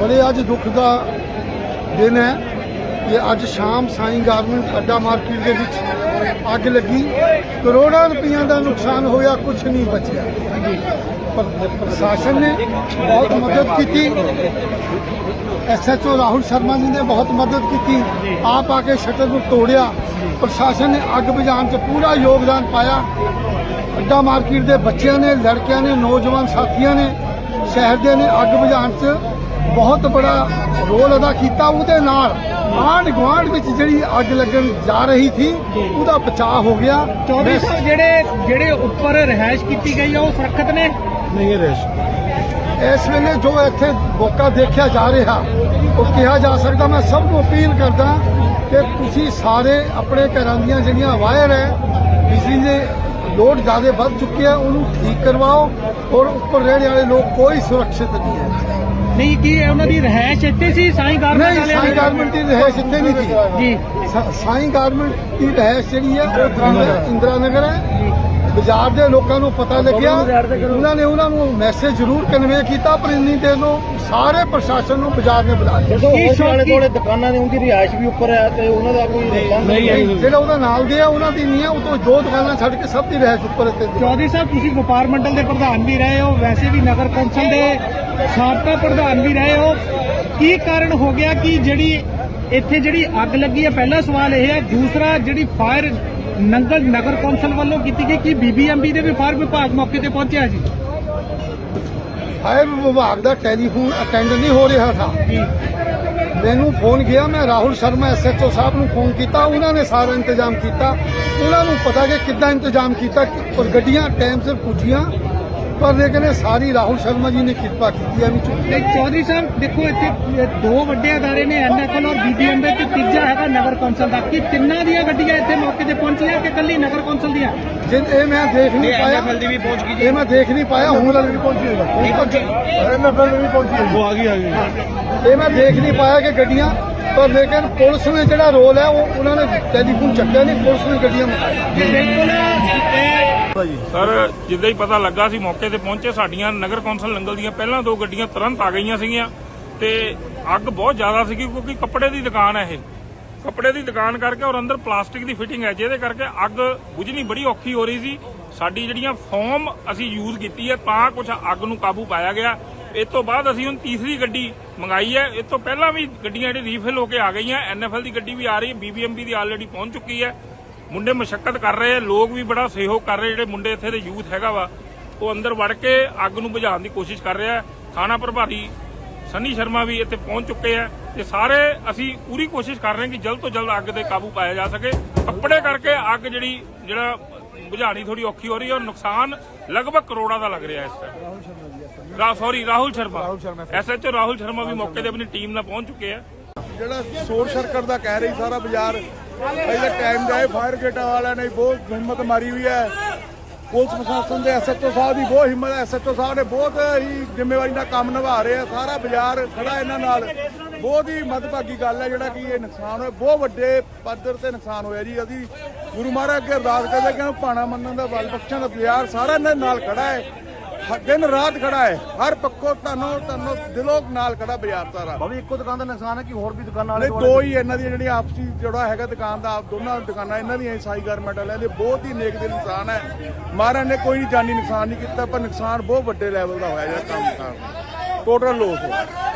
ਬੜੇ ਅੱਜ ਦੁੱਖ ਦਾ ਦਿਨ ਹੈ ਕਿ ਅੱਜ ਸ਼ਾਮ ਸਾਈਂ ਗਾਰਮੈਂਟ ਅੱਡਾ ਮਾਰਕੀਟ ਦੇ ਵਿੱਚ ਅੱਗ ਲੱਗੀ। ਕਰੋੜਾਂ ਰੁਪਈਆਂ ਦਾ ਨੁਕਸਾਨ ਹੋਇਆ ਕੁਝ ਨਹੀਂ ਬਚਿਆ। ਪ੍ਰਸ਼ਾਸਨ ਨੇ ਬਹੁਤ ਮਦਦ ਕੀਤੀ। ਐਸਐਚਓ ਰਾਹੁਲ ਸ਼ਰਮਾ ਜੀ ਨੇ ਬਹੁਤ ਮਦਦ ਕੀਤੀ। ਆਪ ਆ ਕੇ ਸ਼ਟਰ ਨੂੰ ਤੋੜਿਆ। ਪ੍ਰਸ਼ਾਸਨ ਨੇ ਅੱਗ ਬੁਝਾਉਣ 'ਚ ਪੂਰਾ ਯੋਗਦਾਨ ਪਾਇਆ। ਅੱਡਾ ਮਾਰਕੀਟ ਦੇ ਬੱਚਿਆਂ ਨੇ, ਲੜਕਿਆਂ ਨੇ, ਨੌਜਵਾਨ ਸਾਥੀਆਂ ਨੇ ਸ਼ਹਿਰਦਿਆਂ ਨੇ ਅੱਗ ਬੁਝਾਉਣ 'ਚ ਬਹੁਤ ਬੜਾ ਰੋਲ ਅਦਾ ਕੀਤਾ। ਉਹਦੇ ਨਾਲ ਆਂਢ ਗੁਆਂਢ ਵਿੱਚ ਜਿਹੜੀ ਅੱਗ ਲੱਗਣ ਜਾ ਰਹੀ ਸੀ ਉਹਦਾ ਬਚਾਅ ਹੋ ਗਿਆ। 2400 ਜਿਹੜੇ ਜਿਹੜੇ ਉੱਪਰ ਰਹਿائش ਕੀਤੀ ਗਈ ਆ ਉਹ ਸੁਰੱਖਿਅਤ ਨੇ? ਨਹੀਂ ਰਹਿائش ਇਸ ਵੇਲੇ ਜੋ ਇੱਥੇ ਮੌਕਾ ਦੇਖਿਆ ਜਾ ਰਿਹਾ ਉਹ ਕਿਹਾ ਜਾ ਸਕਦਾ ਮੈਂ ਸਭ ਨੂੰ ਅਪੀਲ ਕਰਦਾ ਕਿ ਤੁਸੀਂ ਸਾਰੇ ਆਪਣੇ ਘਰਾਂ ਦੀਆਂ ਜਿਹੜੀਆਂ ਵਾਇਰ ਹੈ ਬਿਜਲੀ ਦੇ ਲੋਡ ਜ਼ਿਆਦਾ ਵੱਧ ਚੁੱਕੇ ਚੁੱਕਿਆ ਉਹਨੂੰ ਠੀਕ ਕਰਵਾਓ ਔਰ ਉੱਪਰ ਰਹਿਣ ਵਾਲੇ ਲੋਕ ਕੋਈ ਸੁਰੱਖਿਅਤ ਨਹੀਂ ਹੈ। ਨਹੀਂ ਕੀ ਇਹ ਉਹਨਾਂ ਦੀ ਰਹਿائش ਇੱਥੇ ਸੀ? ਸਾਈਂ ਗਾਰਮੈਂਟ ਨਹੀਂ ਵਾਲਿਆਂ ਗਾਰਮੈਂਟ ਦੀ ਰਹਿਸ਼ ਇੱਥੇ ਨਹੀਂ ਸੀ। ਜੀ। ਸਾ- ਗਾਰਮੈਂਟ ਦੀ ਰਹਿਸ਼ ਜਿਹੜੀ ਹੈ ਉਹ ਇੰਦਰਾ ਨਗਰ। ਹੈ। ਬਾਜ਼ਾਰ ਦੇ ਲੋਕਾਂ ਨੂੰ ਪਤਾ ਲੱਗਿਆ। ਉਹਨਾਂ ਨੇ ਉਹਨਾਂ ਨੂੰ ਮੈਸੇਜ ਜ਼ਰੂਰ ਕਨਵੇ ਕੀਤਾ ਪਰ ਇੰਨੀ ਦੇਰ ਨੂੰ ਸਾਰੇ ਪ੍ਰਸ਼ਾਸਨ ਨੂੰ ਬਾਜ਼ਾਰ ਨੇ ਬੁਲਾ ਲਿਆ। ਜਿਹੜੇ ਕੋਲੇ ਦੁਕਾਨਾਂ ਨੇ ਉਹਦੀ ਰਿਹਾਇਸ਼ ਵੀ ਉੱਪਰ ਹੈ ਤੇ ਉਹਨਾਂ ਦਾ ਕੋਈ ਨਹੀਂ ਜਿਹੜਾ ਉਹਦਾ ਨਾਲ ਗਿਆ ਉਹਨਾਂ ਦੀ ਨਹੀਂ ਹੈ ਉਹ ਤੋਂ ਦੁਕਾਨਾਂ ਛੱਡ ਕੇ ਸਭ ਦੀ ਰਿਹਾਇਸ਼ ਉੱਪਰ ਹੈ ਚੌਧਰੀ ਸਾਹਿਬ ਤੁਸੀਂ ਵਪਾਰ ਮੰਡਲ ਦੇ ਪ੍ਰਧਾਨ ਵੀ ਰਹੇ ਹੋ ਵੈਸੇ ਵੀ ਨਗਰ ਕੌਂਸਲ ਦੇ ਸਾਬਕਾ ਪ੍ਰਧਾਨ ਵੀ ਰਹੇ ਹੋ। ਕੀ ਕਾਰਨ ਹੋ ਗਿਆ ਕਿ ਜਿਹੜੀ ਇੱਥੇ ਜਿਹੜੀ ਅੱਗ ਲੱਗੀ ਹੈ? ਪਹਿਲਾ ਸਵਾਲ ਇਹ ਹੈ। ਦੂਸਰਾ ਜਿਹੜੀ ਫਾਇਰ ਨੰਗਲ ਨਗਰ ਕੌਂਸਲ ਵੱਲੋਂ ਕੀਤੀ ਗਈ ਕਿ ਬੀਬੀਐਮਬੀ ਦੇ ਵੀ ਫਾਇਰ ਵਿਭਾਗ ਮੌਕੇ ਤੇ ਪਹੁੰਚਿਆ ਜੀ? ਫਾਇਰ ਵਿਭਾਗ ਦਾ ਟੈਲੀਫੋਨ ਅਟੈਂਡ ਨਹੀਂ ਹੋ ਰਿਹਾ ਸੀ ਮੈਨੂੰ ਫੋਨ ਗਿਆ ਮੈਂ ਰਾਹੁਲ ਸ਼ਰਮਾ ਐਸਐਚਓ ਸਾਹਿਬ ਨੂੰ ਫੋਨ ਕੀਤਾ ਉਹਨਾਂ ਨੇ ਸਾਰਾ ਇੰਤਜ਼ਾਮ ਕੀਤਾ। ਉਹਨਾਂ ਨੂੰ ਪਤਾ ਕਿ ਕਿੱਦਾਂ ਇੰਤਜ਼ਾਮ ਕੀਤਾ ਪਰ ਗੱਡੀਆਂ ਟਾਈਮ ਸਿਰ ਪੁੱਜੀਆਂ ਪਰ ਲੇਕਿਨ ਇਹ ਸਾਰੀ ਰਾਹੁਲ ਸ਼ਰਮਾ ਜੀ ਨੇ ਕਿਰਪਾ ਕੀਤੀ ਹੈ ਵਿੱਚ। ਚੌਧਰੀ ਸਾਹਿਬ ਦੇਖੋ ਇੱਥੇ ਦੋ ਵੱਡੇ ਅਦਾਰੇ ਨੇ ਐਨਐਫਐਲ ਔਰ ਬੀਬੀਐਮਬੀ ਤੇ ਤੀਜਾ ਹੈਗਾ ਨਗਰ ਕੌਂਸਲ ਦਾ ਕੀ ਤਿੰਨਾਂ ਦੀਆਂ ਗੱਡੀਆਂ ਇੱਥੇ ਮੌਕੇ ਤੇ ਪਹੁੰਚੀਆਂ ਕਿ ਕੱਲੀ ਨਗਰ ਕੌਂਸਲ ਦੀਆਂ? ਜਿਨ ਇਹ ਮੈਂ ਦੇਖ ਨਹੀਂ ਪਾਇਆ NFL ਦੀ ਵੀ ਪਹੁੰਚ ਗਈ ਇਹ ਮੈਂ ਦੇਖ ਨਹੀਂ ਪਾਇਆ ਹੁਣ ਵਾਲੀ ਵੀ ਪਹੁੰਚੀ ਹੋਈ ਨਹੀਂ ਪਹੁੰਚੀ। ਐਨਐਫਐਲ ਵੀ ਪਹੁੰਚੀ ਹੋਈ ਉਹ ਆ ਗਈ ਆ ਗਈ। ਇਹ ਮੈਂ ਦੇਖ ਨਹੀਂ ਪਾਇਆ ਕਿ ਗੱਡੀਆਂ ਪਰ ਲੇਕਿਨ ਪੁਲਿਸ ਨੇ ਜਿਹੜਾ ਰੋਲ ਹੈ ਉਹ ਉਹਨਾਂ ਨੇ ਟੈਲੀਫੋਨ ਚੱਕਿਆ ਨਹੀਂ ਪੁਲਿਸ ਨੇ ਗੱਡੀਆਂ ਸਰ ਜਿੱਦਾਂ ਹੀ ਪਤਾ ਲੱਗਾ ਸੀ ਮੌਕੇ ਤੇ ਪਹੁੰਚੇ ਸਾਡੀਆਂ ਨਗਰ ਕੌਂਸਲ ਨੰਗਲ ਦੀਆਂ ਪਹਿਲਾਂ ਦੋ ਗੱਡੀਆਂ ਤੁਰੰਤ ਆ ਗਈਆਂ ਸੀਗੀਆਂ ਤੇ ਅੱਗ ਬਹੁਤ ਜ਼ਿਆਦਾ ਸੀਗੀ ਕਿਉਂਕਿ ਕੱਪੜੇ ਦੀ ਦੁਕਾਨ ਹੈ ਇਹ। ਕੱਪੜੇ ਦੀ ਦੁਕਾਨ ਕਰਕੇ ਔਰ ਅੰਦਰ ਪਲਾਸਟਿਕ ਦੀ ਫਿਟਿੰਗ ਹੈ, ਜਿਹਦੇ ਕਰਕੇ ਅੱਗ ਬੁਝਣੀ ਬੜੀ ਔਖੀ ਹੋ ਰਹੀ ਸੀ। ਸਾਡੀ ਜਿਹੜੀਆਂ ਫੋਮ ਅਸੀਂ ਯੂਜ਼ ਕੀਤੀ ਹੈ, ਤਾਂ ਕੁਝ ਅੱਗ ਨੂੰ ਕਾਬੂ ਪਾਇਆ ਗਿਆ। ਇਸ ਤੋਂ ਬਾਅਦ ਅਸੀਂ ਹੁਣ ਤੀਸਰੀ ਗੱਡੀ ਮੰਗਾਈ ਹੈ। ਇਸ ਤੋਂ ਪਹਿਲਾਂ ਵੀ ਗੱਡੀਆਂ ਜਿਹੜੀ ਰੀਫਿਲ ਹੋ ਕੇ ਆ ਗਈਆਂ। ਐਨਐਫਐਲ ਦੀ ਗੱਡੀ ਵੀ ਆ ਰਹੀ ਹੈ ਬੀਬੀਐਮਬੀ ਦੀ ਆਲਰੇਡੀ ਪਹੁੰਚ ਚੁੱਕੀ ਹੈ। ਮੁੰਡੇ ਮੁਸ਼ਕਲ ਕਰ ਰਹੇ ਆ ਲੋਕ ਵੀ ਬੜਾ ਸਹਿਯੋਗ ਕਰ ਰਹੇ ਜਿਹੜੇ ਮੁੰਡੇ ਇੱਥੇ ਦੇ ਯੂਥ ਹੈਗਾ ਵਾ, ਉਹ ਅੰਦਰ ਵੜ ਕੇ ਅੱਗ ਨੂੰ ਬੁਝਾਉਣ ਦੀ ਕੋਸ਼ਿਸ਼ ਕਰ ਰਿਹਾ ਥਾਣਾ ਪ੍ਰਭਾਰੀ ਸੰਨੀ ਸ਼ਰਮਾ ਵੀ ਇੱਥੇ ਪਹੁੰਚ ਚੁੱਕੇ ਆ ਤੇ ਸਾਰੇ ਅਸੀਂ ਪੂਰੀ ਕੋਸ਼ਿਸ਼ ਕਰ ਰਹੇ ਹਾਂ ਕਿ ਜਲਦ ਤੋਂ ਜਲਦ ਅੱਗ ਤੇ ਕਾਬੂ ਪਾਇਆ ਜਾ ਸਕੇ। ਕੱਪੜੇ ਕਰਕੇ ਅੱਗ ਜਿਹੜੀ ਜਿਹੜਾ ਬੁਝਾਣੀ ਥੋੜੀ ਔਖੀ ਹੋ ਰਹੀ ਹੈ ਔਰ ਨੁਕਸਾਨ ਲਗਭਗ ਕਰੋੜਾਂ ਦਾ ਲੱਗ ਰਿਹਾ ਇਸ ਟਾਈਮ ਰਾ ਸੌਰੀ ਰਾਹੁਲ ਸ਼ਰਮਾ। ਐਸਐਚਓ ਰਾਹੁਲ ਸ਼ਰਮਾ ਵੀ ਮੌਕੇ ਤੇ ਆਪਣੀ ਟੀਮ ਨਾਲ ਪਹੁੰਚ ਚੁੱਕੇ ਆ। ਜਿਹੜਾ ਸ਼ੋਰ ਸਰਕਟ ਦਾ ਕਹਿ ਰਹੀ ਸਾਰਾ ਬਾਜ਼ਾਰ ਪਹਿਲੇ ਟਾਈਮ ਦਾ ਫਾਇਰ ਗੇਟਾਂ ਵਾਲਿਆਂ ਨੇ ਬਹੁਤ ਹਿੰਮਤ ਮਾਰੀ ਹੋਈ ਹੈ। ਪੁਲਿਸ ਪ੍ਰਸ਼ਾਸਨ ਦੇ ਐਸਐਚਓ ਸਾਹਿਬ ਦੀ ਬਹੁਤ ਹਿੰਮਤ ਹੈ। ਐਸਐਚਓ ਸਾਹਿਬ ਨੇ ਬਹੁਤ ਹੀ ਜ਼ਿੰਮੇਵਾਰੀ ਨਾਲ ਕੰਮ ਨਿਭਾ ਰਹੇ ਆ। ਸਾਰਾ ਬਾਜ਼ਾਰ ਖੜਾ ਇਹਨਾਂ ਨਾਲ। ਬਹੁਤ ਹੀ ਮਦਭਾਗੀ ਗੱਲ ਹੈ ਜਿਹੜਾ ਕਿ ਇਹ ਨੁਕਸਾਨ ਹੋਇਆ। ਬਹੁਤ ਵੱਡੇ ਪੱਧਰ ਤੇ ਨੁਕਸਾਨ ਹੋਇਆ ਜੀ। ਅਸੀਂ ਗੁਰੂ ਮਹਾਰਾਜ ਅੱਗੇ ਅਰਦਾਸ ਕਰਦੇ ਕਿ ਪਾਣਾ ਮੰਨਣ ਦਾ ਬਲ ਬਖਸ਼ਣ ਦਾ ਬਾਜ਼ਾਰ ਸਾਰਾ ਇਹਨਾਂ ਦੇ ਨਾਲ ਖੜਾ ਹੈ। ਦਿਨ ਰਾਤ ਖੜਾ ਹੈ। ਹਰ ਪੱਖੋਂ ਤੁਹਾਨੂੰ ਤੁਹਾਨੂੰ ਦਿਲੋਂ ਨਾਲ ਖੜਾ ਬਾਜ਼ਾਰ ਸਾਰਾ। ਬਾਬੀ ਇੱਕੋ ਦੁਕਾਨ ਦਾ ਨੁਕਸਾਨ ਹੈ ਕਿ ਹੋਰ ਵੀ ਦੁਕਾਨਾਂ ਵਾਲੇ ਦੋ ਹੀ ਇਹਨਾਂ ਦੀਆਂ ਜਿਹੜੀਆਂ ਆਪਸੀ ਜਿਹੜਾ ਹੈਗਾ ਦੁਕਾਨ ਦਾ ਆਪ ਦੋਨਾਂ ਦੁਕਾਨਾਂ ਇਹਨਾਂ ਦੀਆਂ ਸਾਈ ਗਾਰਮੈਂਟ ਵਾਲਿਆਂ ਦੇ। ਬਹੁਤ ਹੀ ਨੇਕ ਦਿਲ ਇਨਸਾਨ ਹੈ। ਮਹਾਰਾਜ ਨੇ ਕੋਈ ਜਾਨੀ ਨੁਕਸਾਨ ਨਹੀਂ ਕੀਤਾ ਪਰ ਨੁਕਸਾਨ ਬਹੁਤ ਵੱਡੇ ਲੈਵਲ ਦਾ ਹੋਇਆ ਜਿਹੜਾ ਕੰਮ ਟੋਟਲ ਲੋਸ ਹੋਇਆ।